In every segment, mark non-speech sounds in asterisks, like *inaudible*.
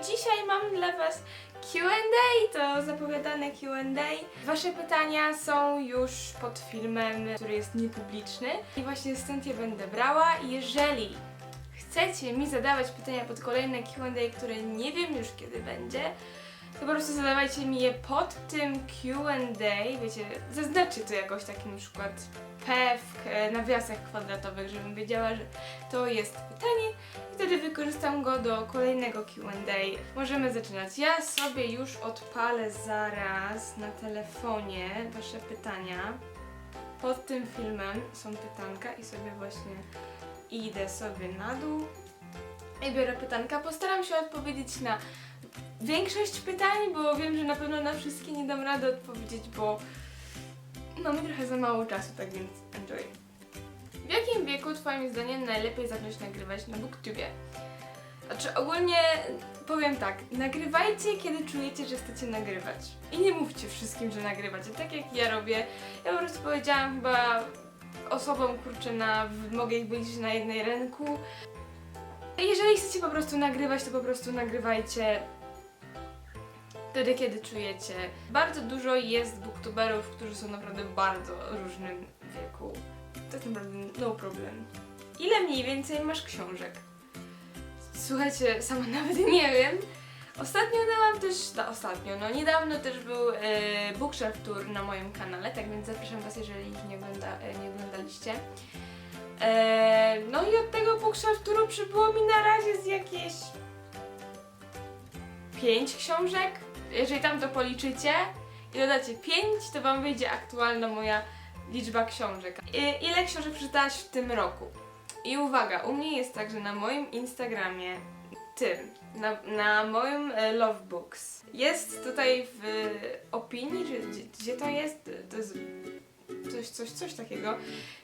dzisiaj mam dla Was Q&A, to zapowiadane Q&A. Wasze pytania są już pod filmem, który jest niepubliczny i właśnie stąd je będę brała. Jeżeli chcecie mi zadawać pytania pod kolejne Q&A, które nie wiem już kiedy będzie, to po prostu zadawajcie mi je pod tym Q&A, wiecie, zaznaczcie to jakoś taki na przykład P w e, nawiasach kwadratowych, żebym wiedziała, że to jest pytanie i wtedy wykorzystam go do kolejnego Q&A. Możemy zaczynać. Ja sobie już odpalę zaraz na telefonie wasze pytania. Pod tym filmem są pytanka i sobie właśnie idę sobie na dół i biorę pytanka. Postaram się odpowiedzieć na większość pytań, bo wiem, że na pewno na wszystkie nie dam rady odpowiedzieć, bo mamy trochę za mało czasu, tak więc enjoy. W jakim wieku Twoim zdaniem najlepiej zacząć nagrywać na BookTubie? Znaczy ogólnie powiem tak, nagrywajcie kiedy czujecie, że chcecie nagrywać. I nie mówcie wszystkim, że nagrywacie, tak jak ja robię. Ja po prostu powiedziałam chyba osobom, kurczę, na, mogę ich być na jednej ręku. Jeżeli chcecie po prostu nagrywać, to po prostu nagrywajcie wtedy, kiedy czujecie. Bardzo dużo jest booktuberów, którzy są naprawdę w bardzo różnym wieku. To jest naprawdę no problem. Ile mniej więcej masz książek? Słuchajcie, sama *laughs* nawet nie wiem. Ostatnio dałam też, no ostatnio, no niedawno też był e, Bookshelf Tour na moim kanale, tak więc zapraszam Was, jeżeli ich nie, ogląda, e, nie oglądaliście. E, no i od tego Bookshelf Touru przybyło mi na razie z jakieś pięć książek. Jeżeli tam to policzycie i dodacie 5, to Wam wyjdzie aktualna moja liczba książek. Ile książek przeczytałaś w tym roku? I uwaga, u mnie jest tak, że na moim Instagramie, tym, na, na moim e, Love Books, jest tutaj w opinii, gdzie, gdzie to jest? To jest coś, coś, coś takiego.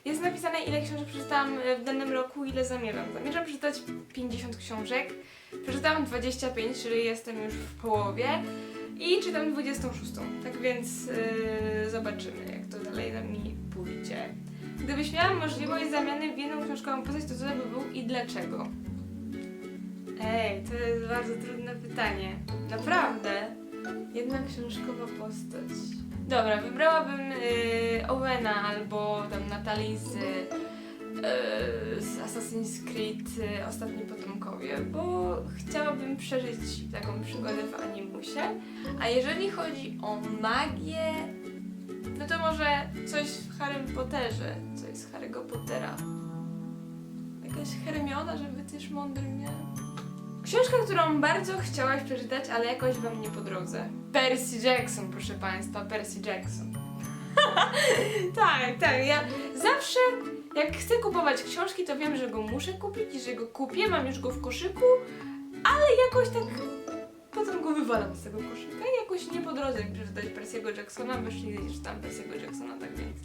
Jest napisane, ile książek przeczytałam e, w danym roku, ile zamierzam. Zamierzam przeczytać 50 książek. Przeczytałam 25, czyli jestem już w połowie. I czytam 26. Tak więc yy, zobaczymy, jak to dalej na mi pójdzie. Gdybyś miała możliwość zamiany w jedną książkową postać, to co by był i dlaczego? Ej, to jest bardzo trudne pytanie. Naprawdę. Jedna książkowa postać. Dobra, wybrałabym yy, Owena albo tam Natalii z, z Assassin's Creed yy, Ostatni Potomkowie, bo chciałabym przeżyć taką przygodę w animusie. A jeżeli chodzi o magię, no to może coś w Harrym Potterze, coś z Harry'ego Pottera. Jakaś Hermiona, żeby też mądry miała. Książka, którą bardzo chciałaś przeczytać, ale jakoś wam nie po drodze. Percy Jackson, proszę państwa, Percy Jackson. *laughs* tak, tak, ja zawsze jak chcę kupować książki, to wiem, że go muszę kupić i że go kupię, mam już go w koszyku, ale jakoś tak potem go wywalam z tego koszyka i jakoś nie po drodze mi przeczytać Percy'ego Jacksona, bo jeszcze nie czytam Percy'ego Jacksona, tak więc...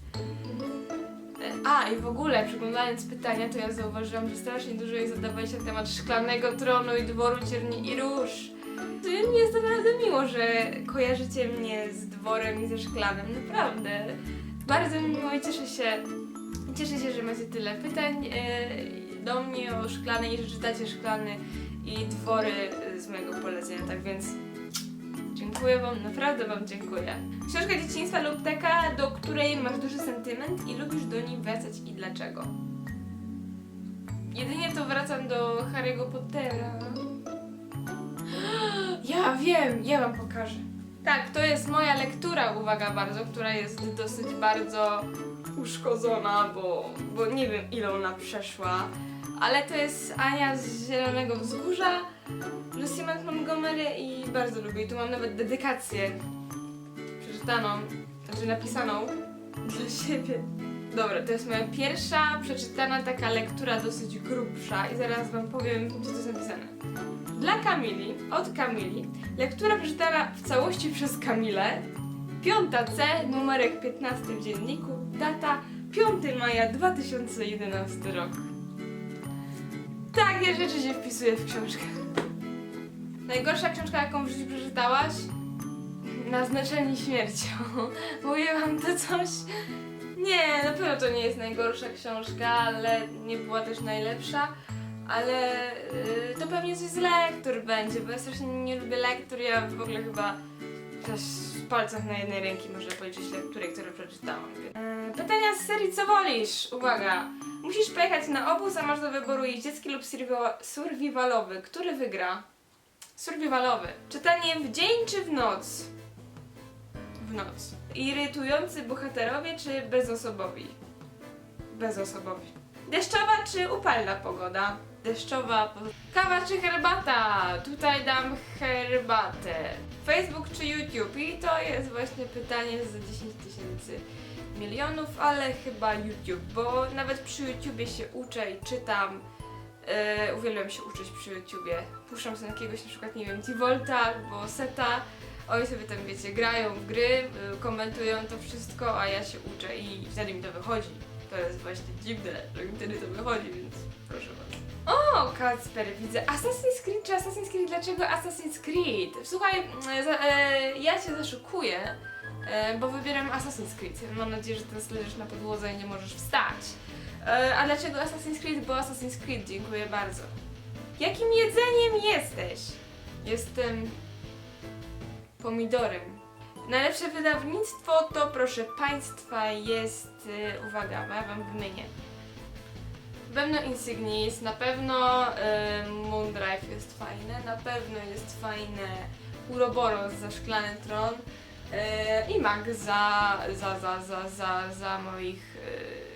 A, i w ogóle, przeglądając pytania, to ja zauważyłam, że strasznie dużo jest zadawać na temat szklanego tronu i dworu cierni i róż. To mi jest naprawdę miło, że kojarzycie mnie z dworem i ze szklanem, naprawdę. Bardzo mi miło i cieszę się, cieszę się, że macie tyle pytań e, do mnie o szklane i że czytacie szklany i dwory e, z mojego polecenia, tak więc Dziękuję Wam, naprawdę Wam dziękuję. Książka dzieciństwa lub taka, do której masz duży sentyment i lubisz do niej wracać i dlaczego? Jedynie to wracam do Harry'ego Pottera. *gasps* Ja wiem, ja Wam pokażę. Tak, to jest moja lektura, uwaga bardzo, która jest dosyć bardzo uszkodzona, bo, bo nie wiem ile ona przeszła. Ale to jest Ania z Zielonego Wzgórza, Lucy Mac Montgomery i bardzo lubię. I tu mam nawet dedykację przeczytaną, znaczy napisaną *laughs* dla siebie. Dobra, to jest moja pierwsza przeczytana taka lektura dosyć grubsza i zaraz wam powiem, co to jest napisane. Dla Kamili, od Kamili, lektura przeczytana w całości przez Kamilę, piąta C, numerek 15 w dzienniku, data 5 maja 2011 rok. Takie rzeczy się wpisuje w książkę. Najgorsza książka, jaką w życiu przeczytałaś? Naznaczeni śmiercią. *laughs* Mówię wam to coś? Nie, na pewno to nie jest najgorsza książka, ale nie była też najlepsza. ale y, to pewnie coś z lektur będzie, bo ja strasznie nie lubię lektur, ja w ogóle chyba też palcach na jednej ręki można policzyć lektury, które przeczytałam. E, pytania z serii Co wolisz? Uwaga! Musisz pojechać na obóz, a masz do wyboru jeździecki lub survival- survivalowy. Który wygra? Survivalowy. Czytanie w dzień czy w noc? W noc. Irytujący bohaterowie czy bezosobowi? Bezosobowi. Deszczowa czy upalna pogoda? Deszczowa. Kawa czy herbata? Tutaj dam herbatę. Facebook czy YouTube? I to jest właśnie pytanie za 10 tysięcy milionów, ale chyba YouTube, bo nawet przy YouTubie się uczę i czytam. Yy, uwielbiam się uczyć przy YouTubie. Puszczam sobie jakiegoś na przykład, nie wiem, T-Volta albo Seta. Oni sobie tam, wiecie, grają w gry, yy, komentują to wszystko, a ja się uczę i wtedy mi to wychodzi. To jest właśnie dziwne, że mi wtedy to wychodzi, więc proszę was. O, Kacper, widzę. Assassin's Creed czy Assassin's? Dlaczego Assassin's Creed? Słuchaj, e, e, ja cię zaszukuję, e, bo wybieram Assassin's Creed. Mam nadzieję, że teraz leżysz na podłodze i nie możesz wstać. A dlaczego Assassin's Creed? Bo Assassin's Creed, dziękuję bardzo. Jakim jedzeniem jesteś? Jestem pomidorem. Najlepsze wydawnictwo to, proszę Państwa, jest. uwaga, ja Wam wymienię. Na pewno Insignis, na pewno y, Moondrive jest fajne, na pewno jest fajne Uroboros za Szklany Tron y, i Mag za, za, za, za, za, za moich y.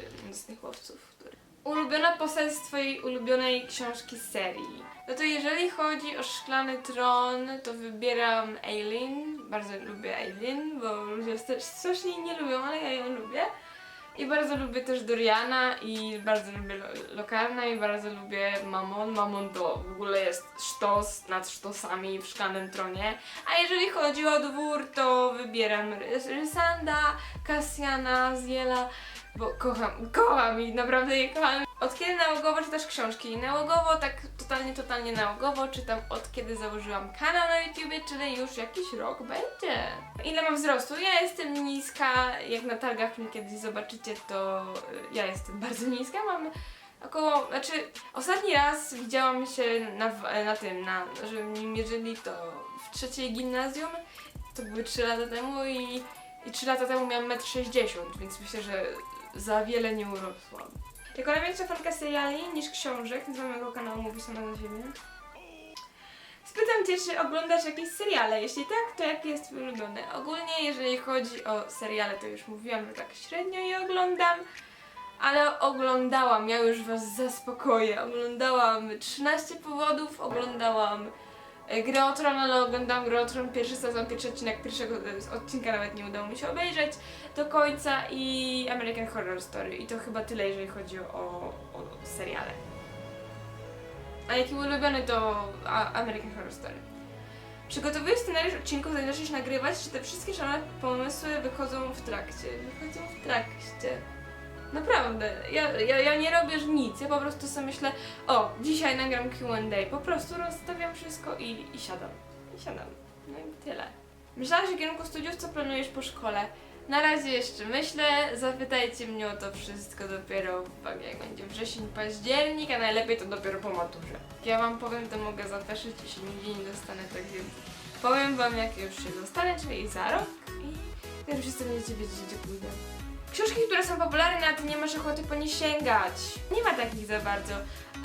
Który... Ulubiona postać z Twojej ulubionej książki serii. No to jeżeli chodzi o Szklany Tron, to wybieram Aileen. Bardzo lubię Aileen, bo ludzie też strasznie nie lubią, ale ja ją lubię. I bardzo lubię też Doriana i bardzo lubię Lo- i bardzo lubię Mamon. Mamon to w ogóle jest sztos nad sztosami w Szklanym Tronie. A jeżeli chodzi o dwór, to wybieram Rys- Rysanda, Cassiana, Ziela, bo kocham, kocham i naprawdę je kocham. Od kiedy nałogowo czytasz książki? Nałogowo, tak totalnie, totalnie nałogowo czytam od kiedy założyłam kanał na YouTubie, czyli już jakiś rok będzie. Ile mam wzrostu? Ja jestem niska, jak na targach mnie kiedyś zobaczycie, to y, ja jestem bardzo niska, mam około, znaczy ostatni raz widziałam się na, w- na tym, na, że mnie mierzyli to w trzeciej gimnazjum, to były 3 lata temu i, i 3 lata temu miałam 1,60 m, więc myślę, że za wiele nie urosłam. Jako największa fanka seriali niż książek, z mojego kanału Mówi sama na ziemię. Spytam Cię, czy oglądasz jakieś seriale? Jeśli tak, to jakie jest Twój ulubiony? Ogólnie, jeżeli chodzi o seriale, to już mówiłam, że tak średnio je oglądam, ale oglądałam, ja już Was zaspokoję, oglądałam 13 powodów, oglądałam Grę o Tron, ale oglądałam Grę o Tron pierwszy sezon, pierwszy odcinek, pierwszego e, odcinka nawet nie udało mi się obejrzeć do końca i American Horror Story i to chyba tyle, jeżeli chodzi o, o seriale. A jaki ulubiony to American Horror Story. Przygotowuję scenariusz odcinków, zanim zaczniesz nagrywać, czy te wszystkie szalone pomysły wychodzą w trakcie? Wychodzą w trakcie. Naprawdę, ja, ja, ja nie robię nic, ja po prostu sobie myślę, o, dzisiaj nagram Q&A, po prostu rozstawiam wszystko i, i siadam. I siadam. No i tyle. Myślałaś o kierunku studiów, co planujesz po szkole? Na razie jeszcze myślę, zapytajcie mnie o to wszystko dopiero w- jak będzie wrzesień, październik, a najlepiej to dopiero po maturze. Ja wam powiem, to mogę zapeszyć, jeśli nigdzie nie dostanę, tak więc powiem wam jak już się dostanę, czyli za rok i wtedy wszyscy będziecie wiedzieć, gdzie pójdę. Książki, które są popularne, a ty nie masz ochoty po nie sięgać. Nie ma takich za bardzo,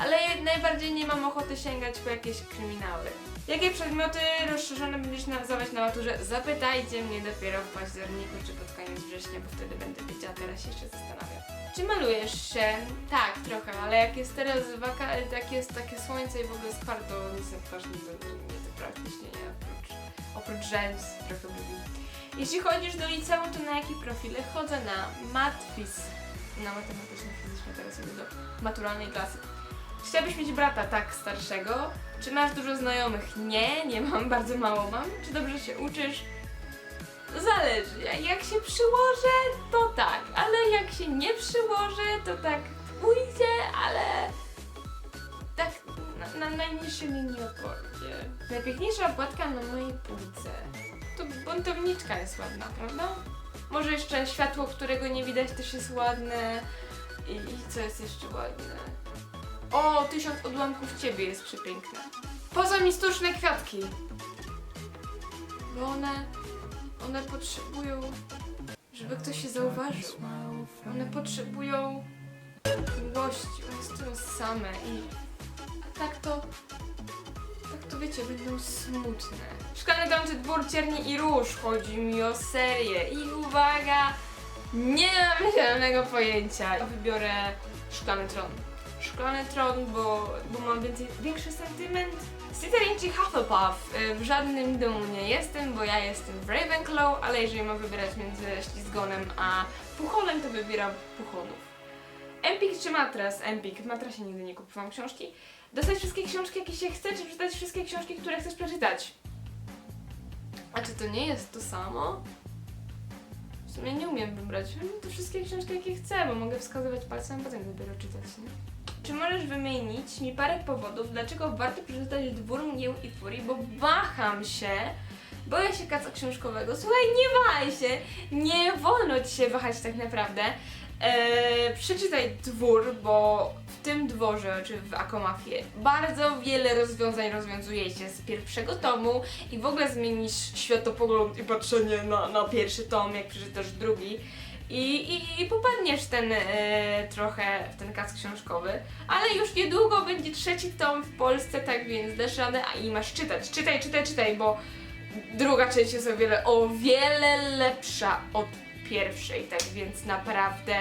ale najbardziej nie mam ochoty sięgać po jakieś kryminały. Jakie przedmioty rozszerzone będziesz nazywać na maturze? Zapytajcie mnie dopiero w październiku czy pod koniec września, bo wtedy będę wiedziała, teraz się jeszcze zastanawiam. Czy malujesz się? Tak, trochę, ale jak jest teraz waka, jak jest takie słońce i w ogóle skwarto, to nic na twarz nie, nie to praktycznie nie, oprócz, oprócz rzęs trochę mówi. Jeśli chodzisz do liceum, to na jakie profile? Chodzę na matfis, na matematyczno-fizyczne, teraz idę do maturalnej klasy. Chciałabyś mieć brata tak starszego? Czy masz dużo znajomych? Nie, nie mam, *laughs* bardzo mało mam. Czy dobrze się uczysz? Zależy. Jak- się przyłożę, to tak, ale jak się nie przyłożę, to tak pójdzie, ale tak na, na najniższej linii oporu. Najpiękniejsza okładka na mojej półce. To buntowniczka jest ładna, prawda? Może jeszcze światło, którego nie widać też jest ładne. I, i co jest jeszcze ładne? O, tysiąc odłamków ciebie jest przepiękne. Poza mi sztuczne kwiatki. Bo one, one potrzebują, żeby ktoś się zauważył. One potrzebują miłości, one stoją same i a tak to, tak to wiecie, będą smutne. Szklany dom czy dwór cierni i róż, chodzi mi o serię i uwaga, nie mam zielonego pojęcia. Wybiorę szklany tron. Szklany tron, bo, bo mam więcej, większy sentyment. Slytherin czy Hufflepuff? Y, W żadnym domu nie jestem, bo ja jestem w Ravenclaw, ale jeżeli mam wybierać między ślizgonem a pucholem, to wybieram puchonów. Empik czy matras? Empik. W matrasie nigdy nie kupowałam książki. Dostać wszystkie książki, jakie się chce, czy przeczytać wszystkie książki, które chcesz przeczytać? A czy to nie jest to samo? W sumie nie umiem wybrać. To wszystkie książki, jakie chcę, bo mogę wskazywać palcem, a potem dopiero czytać, nie? Czy możesz wymienić mi parę powodów, dlaczego warto przeczytać Dwór Mgieł i Furii, bo waham się, boję się kaca książkowego. Słuchaj, nie wahaj się, nie wolno ci się wahać tak naprawdę. Eee, przeczytaj Dwór, bo w tym dworze, czy w Akomafie, bardzo wiele rozwiązań rozwiązuje się z pierwszego tomu i w ogóle zmienisz światopogląd i patrzenie na, na pierwszy tom, jak przeczytasz drugi. I, i, i popadniesz ten e, trochę w ten kac książkowy, ale już niedługo będzie trzeci tom w Polsce, tak więc dasz radę, a i masz czytać. Czytaj, czytaj, czytaj, bo druga część jest o wiele, o wiele lepsza od pierwszej, tak więc naprawdę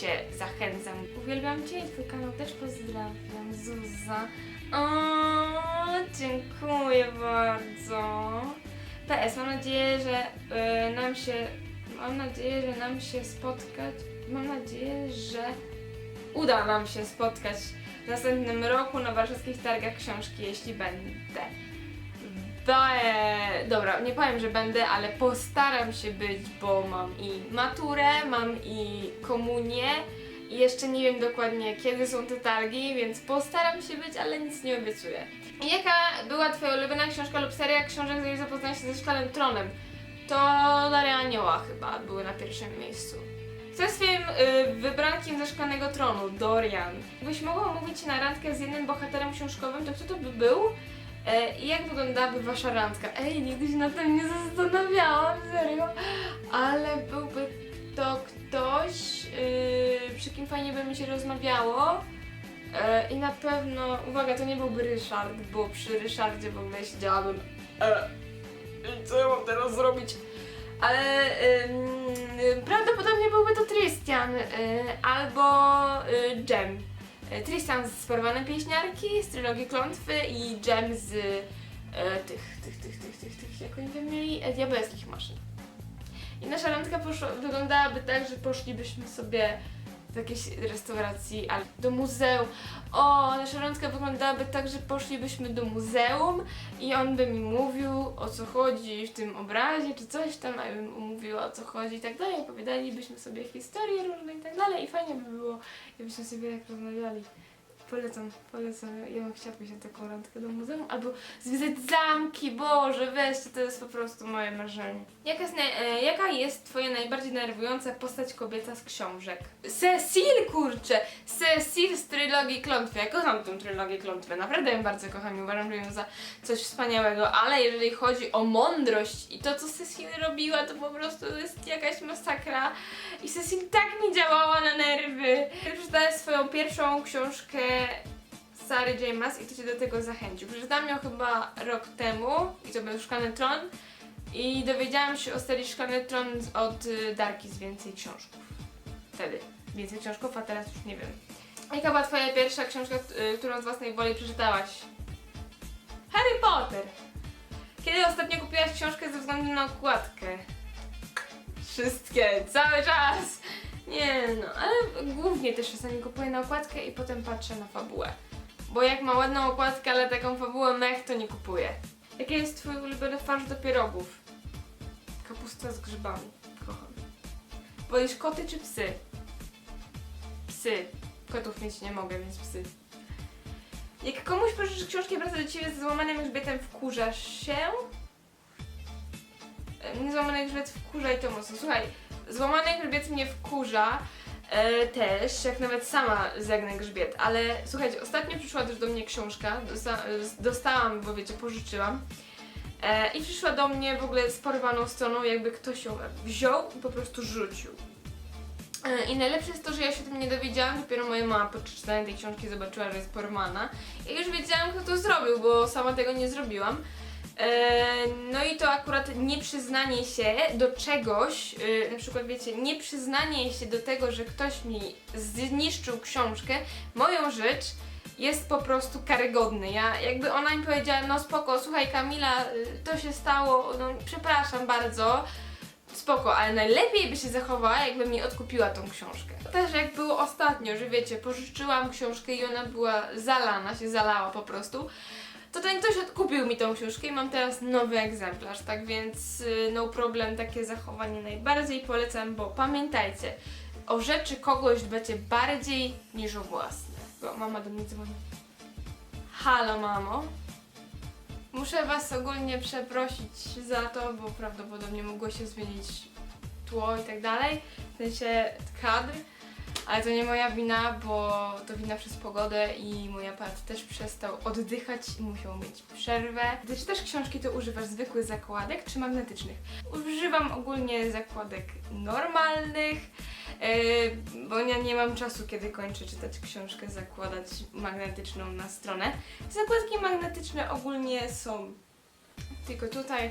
Cię zachęcam. Uwielbiam Cię i Twój kanał też pozdrawiam, Zuza. O, dziękuję bardzo. PS, mam nadzieję, że e, nam się Mam nadzieję, że nam się spotkać. Mam nadzieję, że uda nam się spotkać w następnym roku na warszawskich targach książki, jeśli będę. Dobra, nie powiem, że będę, ale postaram się być, bo mam i maturę, mam i komunię i jeszcze nie wiem dokładnie kiedy są te targi, więc postaram się być, ale nic nie obiecuję. Jaka była Twoja ulubiona książka lub seria książek, z której zapoznałeś się ze Szklanym Tronem? to Daria Anioła chyba były na pierwszym miejscu. Co jest swoim y, wybrankiem ze szklanego tronu? Dorian. Gdybyś mogła mówić na randkę z jednym bohaterem książkowym, to kto to by był? E, jak wyglądałaby wasza randka? Ej, nigdy się nad tym nie zastanawiałam, serio. Ale byłby to ktoś, y, przy kim fajnie by mi się rozmawiało. E, I na pewno, uwaga, to nie byłby Ryszard, bo przy Ryszardzie w ogóle siedziałabym. E, co ja mam teraz zrobić? Ale ym, prawdopodobnie byłby to Tristan y, albo y, Jem. Y, Tristan z Porwane Pieśniarki, z Trylogii Klątwy i Jem z y, tych, tych, tych, tych, tych, tych, jak oni tam mieli, e, diabelskich maszyn. I nasza randka poszła, wyglądałaby tak, że poszlibyśmy sobie do jakiejś restauracji albo do muzeum. O, nasza randka wyglądałaby tak, że poszlibyśmy do muzeum i on by mi mówił o co chodzi w tym obrazie, czy coś tam, a ja bym mówiła o co chodzi i tak dalej. Opowiadalibyśmy sobie historie różne i tak dalej i fajnie by było, jakbyśmy sobie tak rozmawiali. Polecam, polecam. Ja bym chciała pójść na taką randkę do muzeum albo zwiedzać zamki. Boże, weźcie, to jest po prostu moje marzenie. Jaka jest, naj- e, jaka jest twoja najbardziej nerwująca postać kobieca z książek? Cecil, kurczę! Cecil z trylogii Klątwy. Ja kocham tę trylogię Klątwy. Naprawdę ją bardzo kocham i uważam, że ją za coś wspaniałego. Ale jeżeli chodzi o mądrość i to, co Cecil robiła, to po prostu jest jakaś masakra. I Cecil tak mi działała na nerwy. Kiedy przeczytałeś swoją pierwszą książkę Sary James i to cię do tego zachęcił. Przeczytałam ją chyba rok temu i to był Szklany Tron i dowiedziałam się o serii Szklany Tron od y, Darki z Więcej Książków. Wtedy. Więcej książków, a teraz już nie wiem. Jaka była twoja pierwsza książka, y, którą z własnej woli przeczytałaś? Harry Potter! Kiedy ostatnio kupiłaś książkę ze względu na okładkę? Wszystkie, cały czas! Nie no, ale głównie też czasami kupuję na okładkę i potem patrzę na fabułę. Bo jak ma ładną okładkę, ale taką fabułę mech, to nie kupuję. Jaki jest twój ulubiony farsz do pierogów? Kapusta z grzybami. Kocham. Wolisz koty czy psy? Psy. Kotów mieć nie mogę, więc psy. Jak komuś pożyczysz książkę wraca do ciebie z złamanym grzbietem, wkurzasz się? E, Mnie złamany grzbiet wkurza i to mocno. Słuchaj, złamany grzbiet mnie wkurza, E, też, jak nawet sama zagnę grzbiet, ale słuchajcie, ostatnio przyszła też do mnie książka, dosta dostałam, bo wiecie, pożyczyłam. E, I przyszła do mnie w ogóle z porwaną stroną, jakby ktoś ją wziął i po prostu rzucił. E, I najlepsze jest to, że ja się o tym nie dowiedziałam, dopiero moja mama po przeczytaniu tej książki zobaczyła, że jest porwana. I już wiedziałam, kto to zrobił, bo sama tego nie zrobiłam. E, No i to akurat nieprzyznanie się do czegoś, e, na przykład wiecie, nieprzyznanie się do tego, że ktoś mi zniszczył książkę, moją rzecz, jest po prostu karygodny. Ja, jakby ona mi powiedziała, no spoko, słuchaj Kamila, y, to się stało, no przepraszam bardzo, spoko, ale najlepiej by się zachowała, jakby mi odkupiła tą książkę. Też jak było ostatnio, że wiecie, pożyczyłam książkę i ona była zalana, się zalała po prostu, to ten ktoś odkupił mi tą książkę i mam teraz nowy egzemplarz, tak więc y, no problem, takie zachowanie najbardziej polecam, bo pamiętajcie, o rzeczy kogoś dbacie bardziej niż o własne. Bo mama do mnie dzwoni. Halo mamo. Muszę was ogólnie przeprosić za to, bo prawdopodobnie mogło się zmienić tło i tak dalej, w sensie kadr, ale to nie moja wina, bo to wina przez pogodę i mój aparat też przestał oddychać i musiał mieć przerwę. Gdy czytasz książki, to używasz zwykłych zakładek czy magnetycznych? Używam ogólnie zakładek normalnych, Yy, bo ja nie mam czasu, kiedy kończę czytać książkę, zakładać magnetyczną na stronę. Zakładki magnetyczne ogólnie są tylko tutaj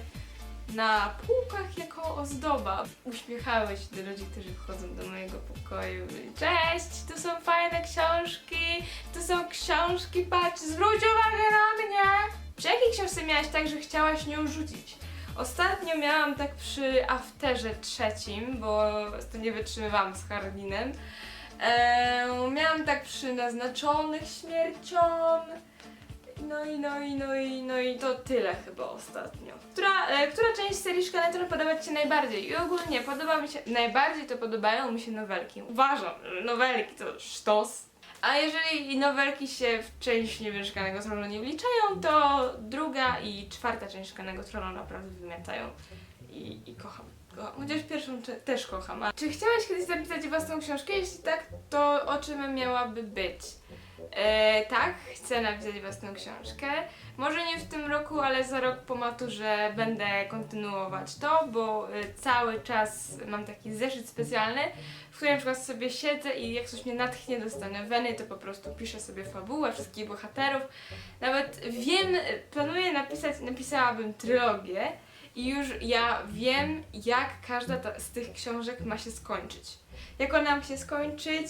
na półkach jako ozdoba. Uśmiechały się do ludzi, którzy wchodzą do mojego pokoju. Cześć, tu są fajne książki, tu są książki, patrz, zwróć uwagę na mnie! Przy jakiej książce miałaś tak, że chciałaś nią rzucić? Ostatnio miałam tak przy afterze trzecim, bo to nie wytrzymywałam z Hardinem. Eee, miałam tak przy naznaczonych śmiercią. No i, no i, no i, no i to tyle chyba ostatnio. Która, e, która część serii Szkanetra podoba Ci się najbardziej? I ogólnie podoba mi się, najbardziej to podobają mi się nowelki. Uważam, że nowelki to sztos. A jeżeli nowelki się w część Niemieszkanego Tronu nie wliczają, to druga i czwarta część Szklanego Tronu naprawdę wymiatają i, i kocham. kocham. Chociaż pierwszą też kocham. A czy chciałaś kiedyś zapisać własną książkę? Jeśli tak, to o czym miałaby być? E, tak, chcę napisać własną książkę. Może nie w tym roku, ale za rok po maturze będę kontynuować to, bo e, cały czas mam taki zeszyt specjalny, w którym na przykład sobie siedzę i jak coś mnie natchnie, dostanę weny, to po prostu piszę sobie fabułę wszystkich bohaterów. Nawet wiem, planuję napisać, napisałabym trylogię i już ja wiem, jak każda ta, z tych książek ma się skończyć. Jak ona ma się skończyć,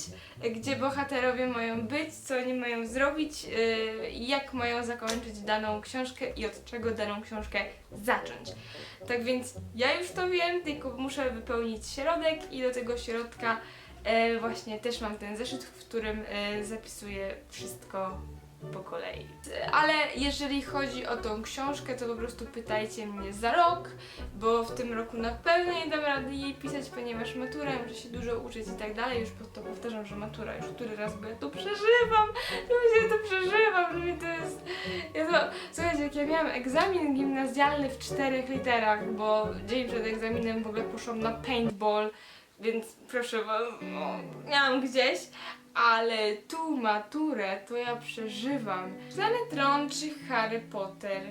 gdzie bohaterowie mają być, co oni mają zrobić, yy, jak mają zakończyć daną książkę i od czego daną książkę zacząć. Tak więc ja już to wiem, tylko muszę wypełnić środek i do tego środka e, właśnie też mam ten zeszyt, w którym e, zapisuję wszystko po kolei. Ale jeżeli chodzi o tą książkę, to po prostu pytajcie mnie za rok, bo w tym roku na pewno nie dam rady jej pisać, ponieważ matura, muszę się dużo uczyć i tak dalej. Już po to powtarzam, że matura, już który raz, bo ja to przeżywam, że ja to przeżywam, że mi to jest... Ja to... Słuchajcie, jak ja miałam egzamin gimnazjalny w czterech literach, bo dzień przed egzaminem w ogóle poszłam na paintball, więc proszę was, no, miałam gdzieś, ale tu maturę to ja przeżywam. Szklany Tron czy Harry Potter?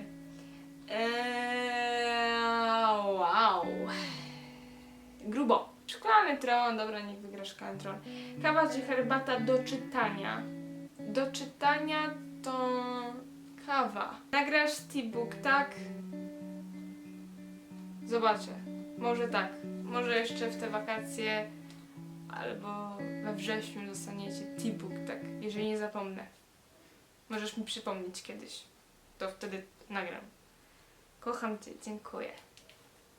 Eee, wow. Grubo. Szklany Tron, dobra, niech wygra Szklany Tron. Kawa czy herbata do czytania? Do czytania to kawa. Nagrasz T-book, tak? Zobaczę. Może tak. Może jeszcze w te wakacje albo we wrześniu dostaniecie T-book, tak, jeżeli nie zapomnę. Możesz mi przypomnieć kiedyś. To wtedy nagram. Kocham Cię, dziękuję.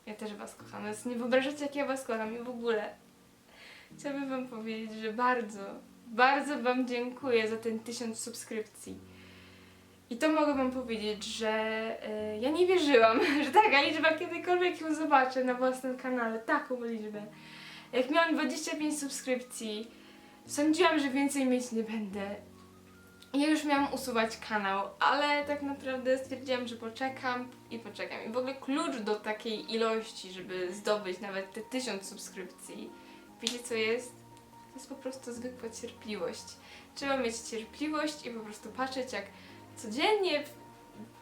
Ja też Was kocham. Więc nie wyobrażacie, jak ja Was kocham i w ogóle. Chciałabym Wam powiedzieć, że bardzo, bardzo Wam dziękuję za ten tysiąc subskrypcji. I to mogę Wam powiedzieć, że e, ja nie wierzyłam, *laughs* że taka liczba kiedykolwiek ją zobaczę na własnym kanale. Taką liczbę. Jak miałam 25 subskrypcji, sądziłam, że więcej mieć nie będę. Ja już miałam usuwać kanał, ale tak naprawdę stwierdziłam, że poczekam i poczekam. I w ogóle klucz do takiej ilości, żeby zdobyć nawet te 1000 subskrypcji, wiecie co jest? To jest po prostu zwykła cierpliwość. Trzeba mieć cierpliwość i po prostu patrzeć, jak codziennie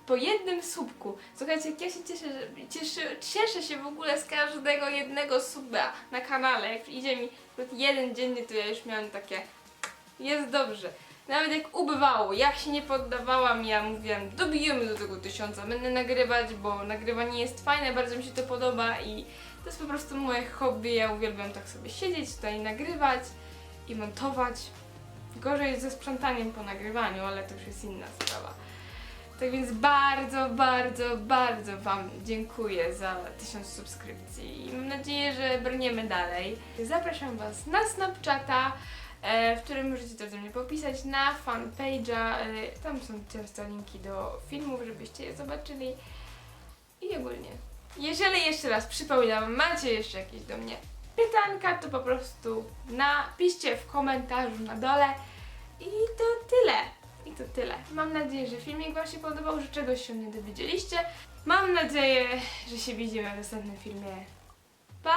po jednym słupku. Słuchajcie, jak ja się cieszę, że, cieszę, cieszę się w ogóle z każdego jednego suba na kanale. Jak idzie mi jeden dziennie, to ja już miałam takie jest dobrze. Nawet jak ubywało, jak się nie poddawałam, ja mówiłam, dobijemy do tego tysiąca, będę nagrywać, bo nagrywanie jest fajne, bardzo mi się to podoba i to jest po prostu moje hobby, ja uwielbiam tak sobie siedzieć tutaj, nagrywać i montować. Gorzej ze sprzątaniem po nagrywaniu, ale to już jest inna sprawa. Tak więc bardzo, bardzo, bardzo Wam dziękuję za tysiąc subskrypcji i mam nadzieję, że brniemy dalej. Zapraszam Was na Snapchata, e, w którym możecie też do mnie popisać, na fanpage'a, e, tam są często linki do filmów, żebyście je zobaczyli i ogólnie. Jeżeli jeszcze raz przypominam, macie jeszcze jakieś do mnie pytanka, to po prostu napiszcie w komentarzu na dole i to tyle. To tyle. Mam nadzieję, że filmik Wam się podobał, że czegoś się nie dowiedzieliście. Mam nadzieję, że się widzimy w następnym filmie. Pa!